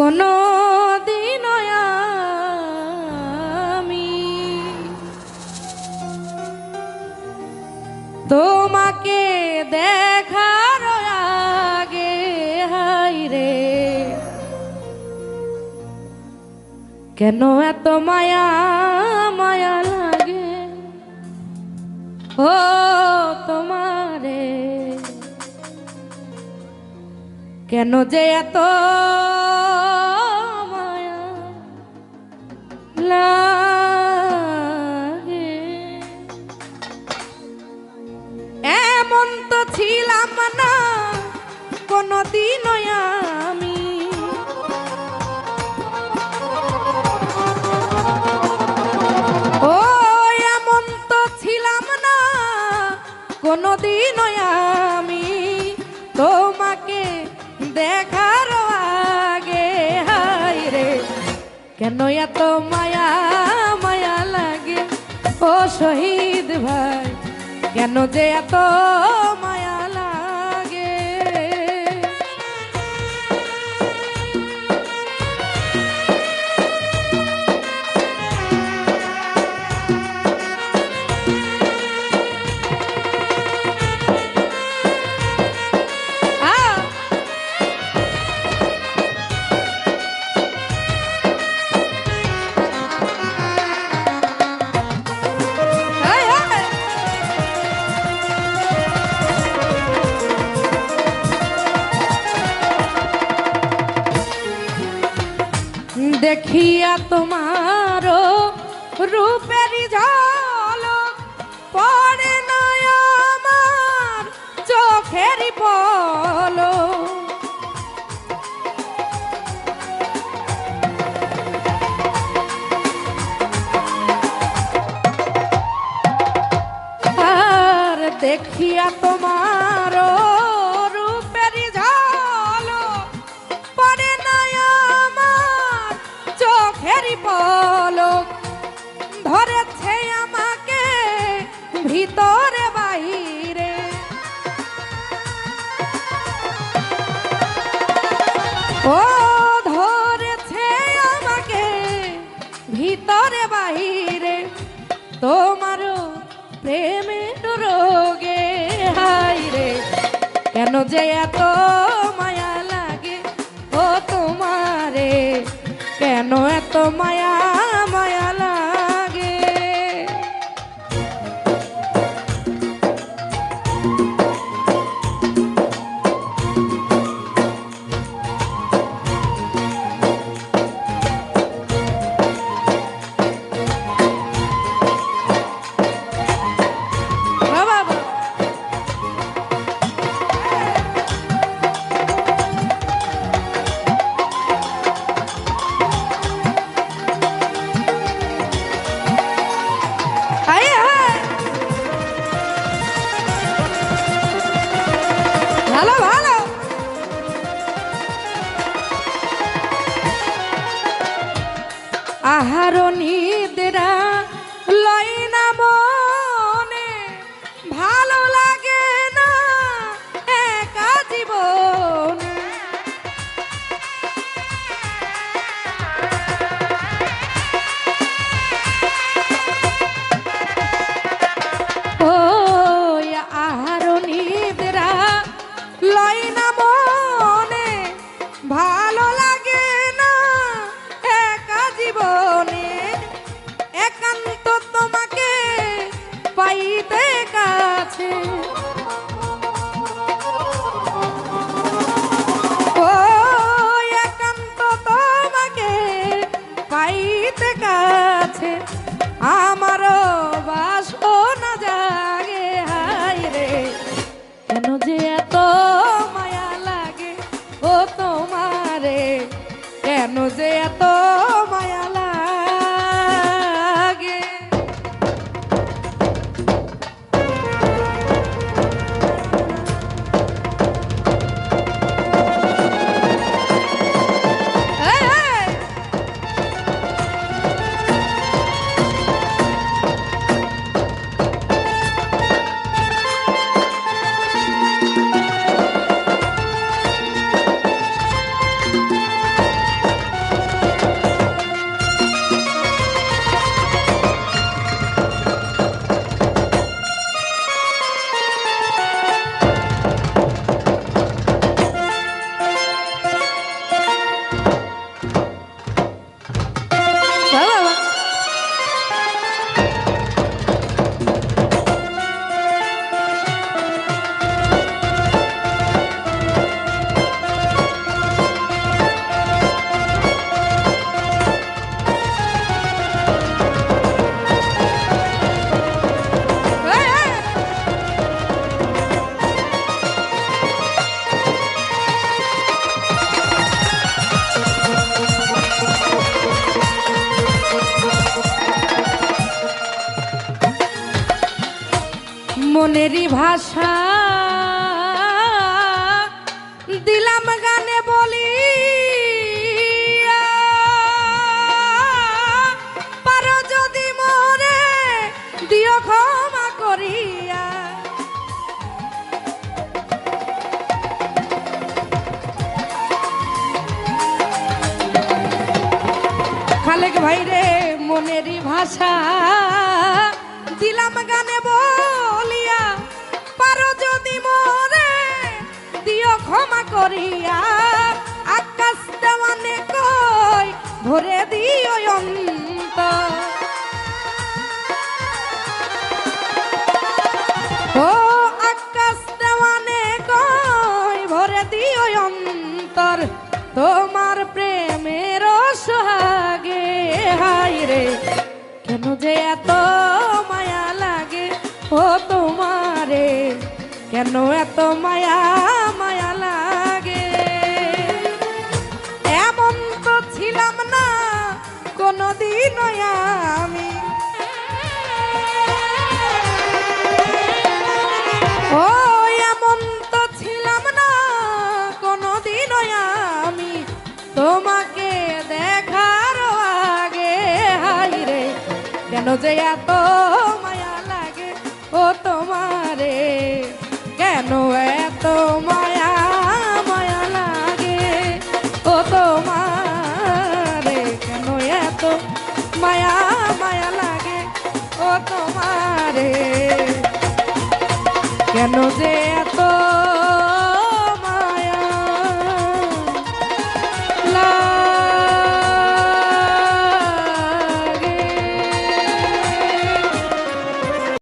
কোনো দিন আমি তোমাকে দেখার আগে, হাই রে। কেন এত মায়া মায়া লাগে? ও তোমারে। কেন যে এত লাগে এমন তো ছিলাম না কোনদিন আমি। ও, এমন তো ছিলাম না কোনদিন আমি। তোমাকে কেন এত মায়া মায়া লাগে? ও শহীদ ভাই কেন যে এত মায়া দেখিয়া তোমার রূপের পড়ে না আমার চোখের পলক আর দেখিয়া তোমার কেন যে এত মায়া লাগে? ও তোমারে কেন এত মায়া ভালো ভালো। আহার kiss ভাষা দিলাম গানে বলি পারো যদি মরে দিও ক্ষমা করিয়া। খালেক ভাই রে মনেরই ভাষা দিলাম গানে কেন যে এত মায়া লাগে? ও তোমারে, কেন এত মায়া মায়া লাগে? এমন তো ছিলাম না কোনদিন আমি কেন যে এত মায়া লাগে? ও তোমারে, কেন এত মায়া মায়া লাগে? ও তোমারে, কেন এত মায়া মায়া লাগে? ও তোমারে, কেন যে